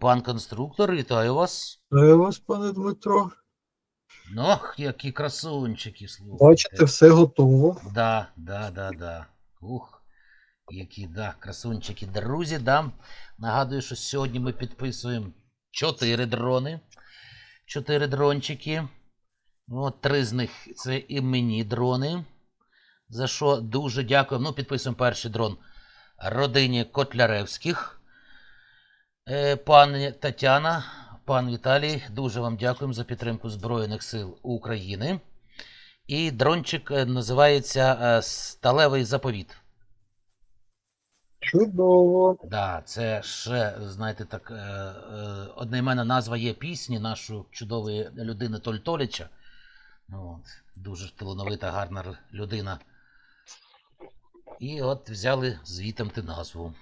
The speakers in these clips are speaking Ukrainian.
Пан конструктор, вітаю вас. Вітаю вас, пане Дмитро. Ну, які красунчики, слухайте. Бачите, все готово. Да, да, да, да. Ух, які, да, красунчики. Друзі, да. Нагадую, що сьогодні ми підписуємо чотири дрони. Чотири дрончики. От три з них це іменні дрони. За що дуже дякуємо. Ну, підписуємо перший дрон родині Котляревських. Е, Пані Тетяна, пан Віталій, дуже вам дякуємо за підтримку Збройних сил України. І дрончик е, називається е, Сталевий заповіт. Чудово. Да, це ще, знаєте, так, е, назва є пісні нашої чудової людини Тольтоліча. Ну, От, дуже талановита, гарна людина. І от взяли звітом назву.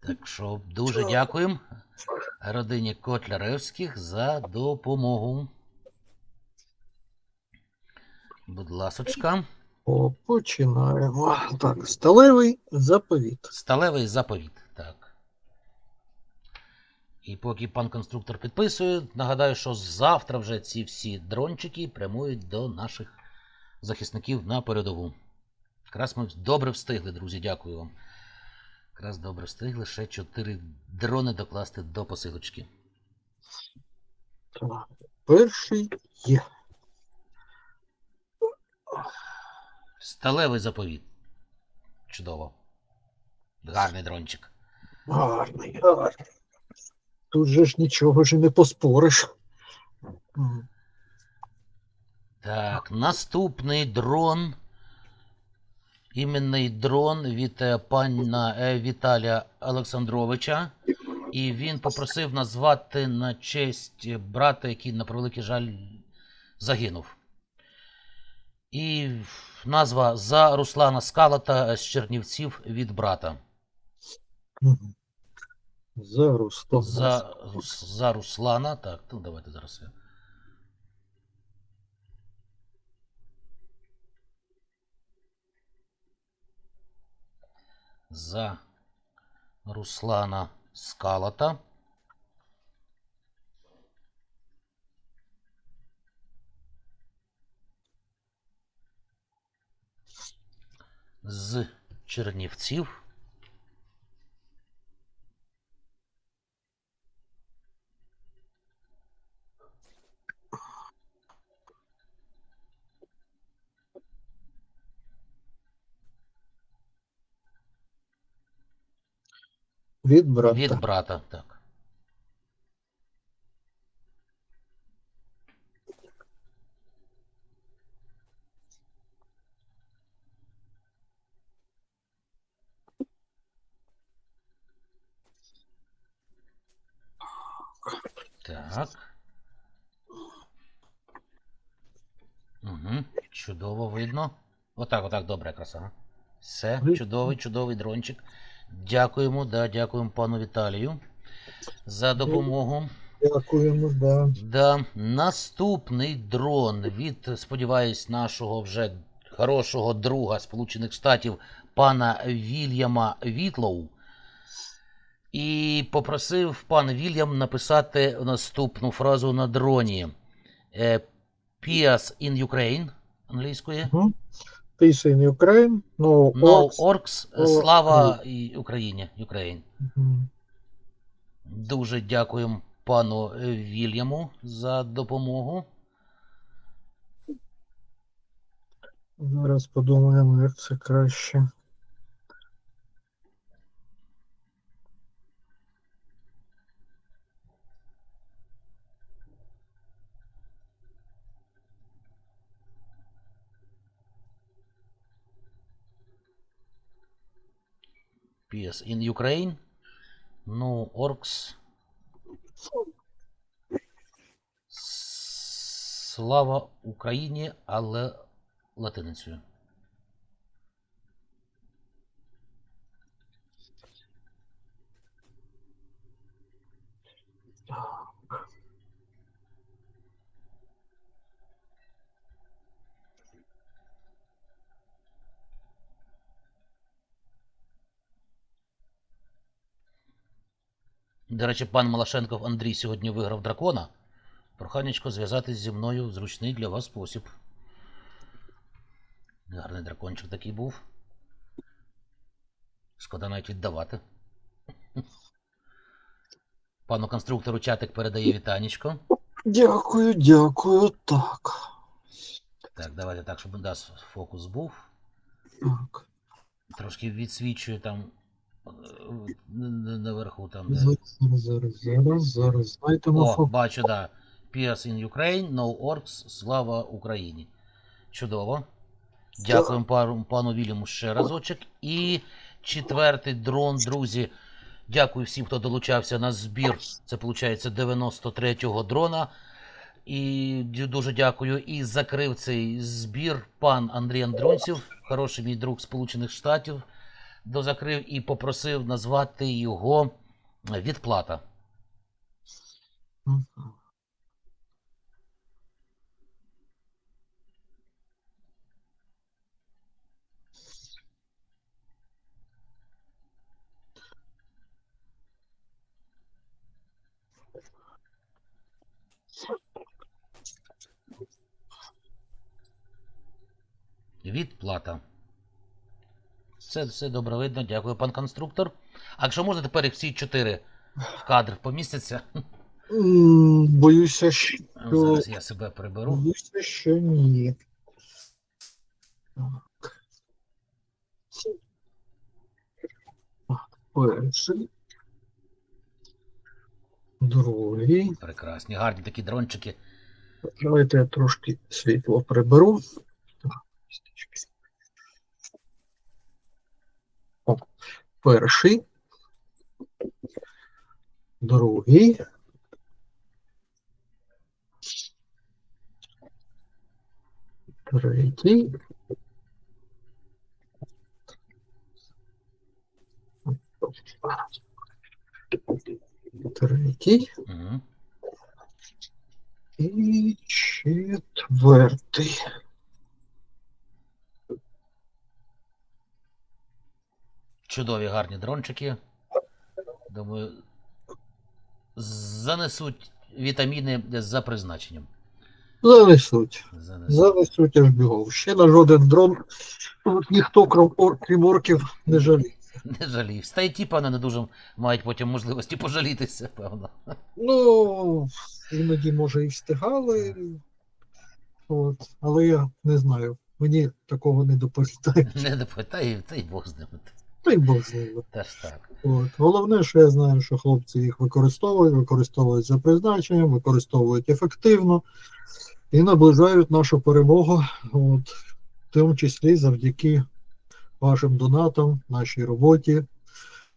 Так що дуже дякуємо родині Котляревських за допомогу. Будь ласочка. О, починаємо. Так, сталевий заповіт. Сталевий заповіт. Так. І поки пан конструктор підписує, нагадаю, що завтра вже ці всі дрончики прямують до наших захисників на передову. Якраз ми добре встигли, друзі, дякую вам. Якраз добре встигли ще 4 дрони докласти до посилочки. Так, перший є. Сталевий заповіт. Чудово. Гарний дрончик. Гарний, гарний. Тут же ж нічого ж не поспориш. Так, наступний дрон. Іменний дрон від е, пана е, Віталія Олександровича. І він попросив назвати на честь брата, який, на превеликий жаль, загинув. І назва за Руслана Скалата з Чернівців від брата. За Рустом. За, за Руслана. Так, ну давайте зараз я. За Руслана Скалата. З Чернівців. Від брата. Від брата, так. Так. Угу. Чудово видно. Отак, отак, добре, краса. Все, чудовий, чудовий дрончик. Дякуємо, да, дякуємо пану Віталію за допомогу. Дякуємо, да. Да, наступний дрон від, сподіваюсь, нашого вже хорошого друга Сполучених Штатів пана Вільяма Вітлоу. І попросив пан Вільям написати наступну фразу на дроні. Е, Peace in Ukraine англійською. Peace in Ukraine. No, No orcs. Orcs. Слава і Україні. Ukraine. Мгм. Дуже дякуємо пану е, Вільяму за допомогу. Зараз подумаємо, як це краще. FPS in Ukraine. No orcs. Слава Україні, але латиницею. Oh. До речі, пан Малашенков Андрій сьогодні виграв дракона. Проханечко зв'язатись зі мною в зручний для вас спосіб. Гарний дракончик такий був. Шкода навіть віддавати. Пану конструктору чатик передає вітанечко. Дякую, дякую. Так. Так, давайте так, щоб у нас фокус був. Так. Трошки відсвічує там наверху там. Де. Зараз, зараз, зараз, зараз. Знайдемо О, фото. бачу, да. Pierce in Ukraine, no orcs, слава Україні. Чудово. Дякуємо пару, пану Вільяму ще разочок. І четвертий дрон, друзі. Дякую всім, хто долучався на збір. Це виходить 93-го дрона. І дуже дякую. І закрив цей збір пан Андрій Андронців, хороший мій друг Сполучених Штатів. Дозакрив і попросив назвати його відплата. Мгм. Відплата. Все, все добре видно, дякую, пан конструктор. А якщо можна, тепер їх всі чотири в кадр помістяться. Боюся, що Зараз я себе приберу. боюся, що ні. Так. Перший. Другий. Прекрасні, гарні такі дрончики. Давайте я трошки світло приберу. Так, перший. Другий. Третій. Третій. Угу. І четвертий. Чудові гарні дрончики. Думаю, занесуть вітаміни за призначенням. Занесуть. Занесуть. Занесуть аж бігом. Ще на жоден дрон. Тут ніхто, крім, ор, крім орків, не жаліє. Не жалів. Та й ті, певно, не дуже мають потім можливості пожалітися, певно. Ну, іноді, може, і встигали. От. Але я не знаю. Мені такого не доповідають. Не допитай, та й Бог з ними. Та й Бог з ними. Теж так. От. Головне, що я знаю, що хлопці їх використовують, використовують за призначенням, використовують ефективно і наближають нашу перемогу, от, в тому числі завдяки вашим донатам, нашій роботі,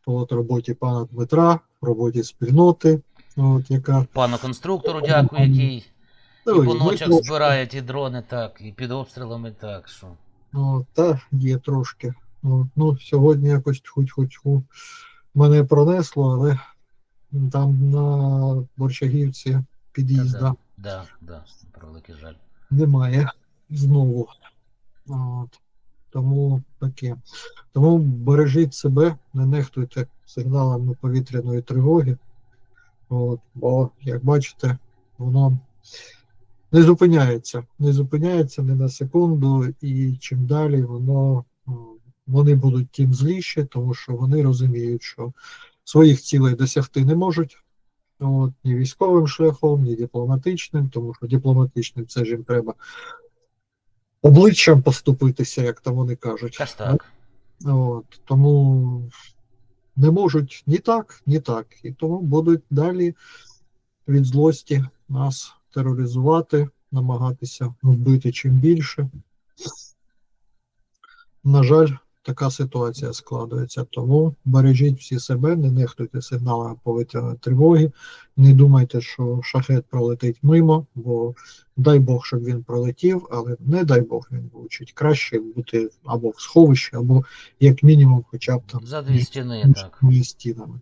от, роботі пана Дмитра, роботі спільноти, от, яка Пану конструктору дякую, який Ну, і по ночах збирає ті дрони, так, і під обстрілами, так що. от, та є трошки. От, ну, сьогодні якось хоч хоч мене пронесло, але там на Борчагівці під'їзда. Да, да, про великий жаль. немає знову. От. Тому таке. Тому бережіть себе, не нехтуйте сигналами повітряної тривоги. От. Бо, як бачите, воно не зупиняється. Не зупиняється ні на секунду, і чим далі воно вони будуть тим зліші, тому що вони розуміють, що своїх цілей досягти не можуть. От, ні військовим шляхом, ні дипломатичним, тому що дипломатичним це ж їм треба обличчям поступитися, як там вони кажуть. Так. От, тому не можуть ні так, ні так. І тому будуть далі від злості нас тероризувати, намагатися вбити чим більше. На жаль, така ситуація складається. Тому бережіть всі себе, не нехтуйте сигналами повітряної тривоги, не думайте, що шахет пролетить мимо, бо дай Бог, щоб він пролетів, але не дай Бог він влучить. Краще бути або в сховищі, або як мінімум, хоча б там За дві стіни, між так. двома стінами.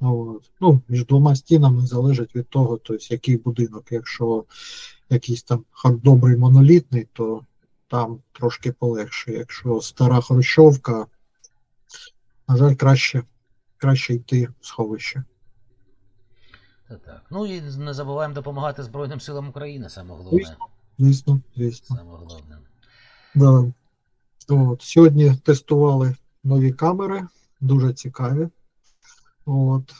От. Ну, між двома стінами залежить від того, тобто, який будинок. Якщо якийсь там добрий монолітний, то там трошки полегше. Якщо стара хрущовка, на жаль, краще, краще йти в сховище. Це так. Ну і не забуваємо допомагати Збройним силам України, саме головне. Звісно. Звісно, звісно. Саме головне. Да. От. Сьогодні тестували нові камери, дуже цікаві. От.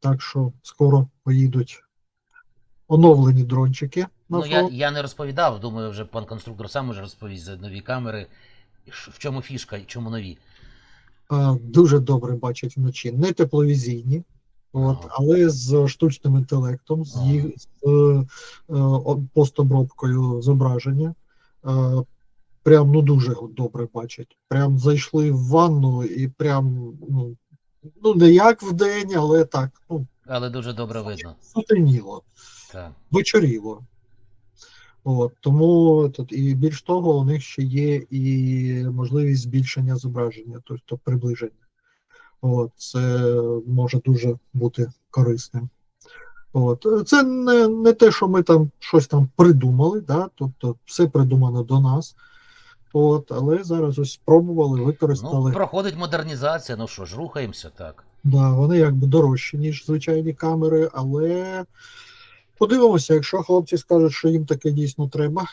Так що скоро поїдуть оновлені дрончики Ну, я, я не розповідав, думаю, вже пан конструктор сам уже розповість за нові камери. В чому фішка і чому нові? Дуже добре бачать вночі. Не тепловізійні, от, але з штучним інтелектом, з їх з е, е, постобробкою зображення. Е, прям ну дуже добре бачать. Прям зайшли в ванну і прям ну, ну не як в день, але так, ну, Але дуже добре видно. сутеніло, вечоріло. От, тому тут, і більш того, у них ще є і можливість збільшення зображення, тобто приближення. От, це може дуже бути корисним. От. Це не, не те, що ми там щось там придумали, да? тобто все придумано до нас. От, але зараз ось спробували, Ну, використали. проходить модернізація, ну що ж, рухаємося, так. Да, вони якби дорожчі, ніж звичайні камери, але подивимося, якщо хлопці скажуть, що їм таке дійсно треба,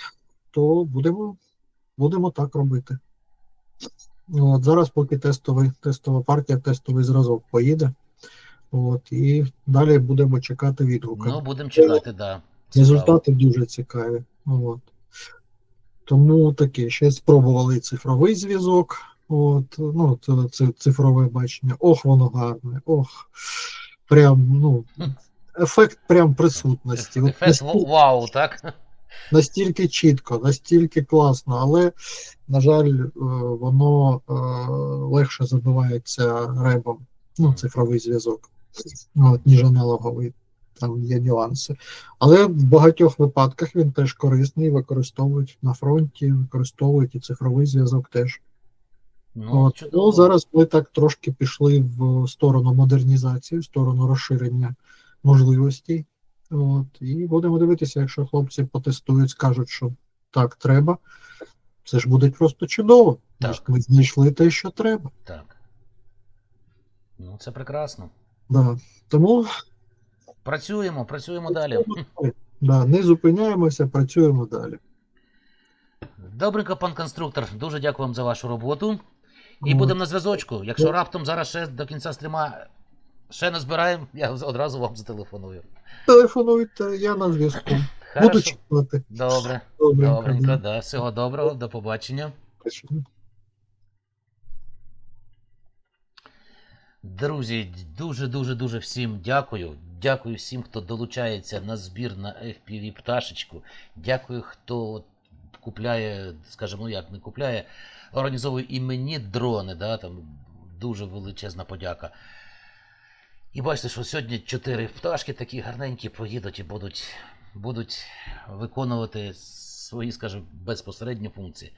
то будемо, будемо так робити. От, зараз, поки тестовий, тестова партія, тестовий зразок поїде. От, і далі будемо чекати відгуки. Ну, будемо чекати, так. Да. Результати дуже цікаві. От. Тому таке, ще спробували цифровий зв'язок. От, ну, це цифрове бачення. Ох, воно гарне. Ох, прям, ну, ефект прям присутності. От Ефект настільки, вау, так? настільки чітко, настільки класно, але, на жаль, е, воно е, легше забивається ребом. Ну, цифровий зв'язок, от, ніж аналоговий. Там є нюанси. Але в багатьох випадках він теж корисний, використовують на фронті, використовують і цифровий зв'язок теж. Ну, От, ну, зараз ми так трошки пішли в сторону модернізації, в сторону розширення можливостей. От, і будемо дивитися, якщо хлопці потестують, скажуть, що так треба. Це ж буде просто чудово. Так. Ми знайшли те, що треба. Так. Ну, це прекрасно. Да. Тому Працюємо, працюємо далі. да, не зупиняємося, працюємо далі. Добренько, пан конструктор, дуже дякую вам за вашу роботу. І будемо на зв'язочку. Якщо раптом зараз ще до кінця стріма ще не збираємо, я одразу вам зателефоную. Телефонуйте, я на зв'язку. Буду чекати. Добре, Добренько. добренько, да. да. Всього доброго, до побачення. Друзі, дуже дуже дуже всім дякую. Дякую всім, хто долучається на збір на FPV пташечку. Дякую, хто купляє, скажімо, ну як не купляє, організовує і мені дрони. Да, там дуже величезна подяка. І бачите, що сьогодні чотири пташки такі гарненькі поїдуть і будуть, будуть виконувати свої, скажімо, безпосередні функції.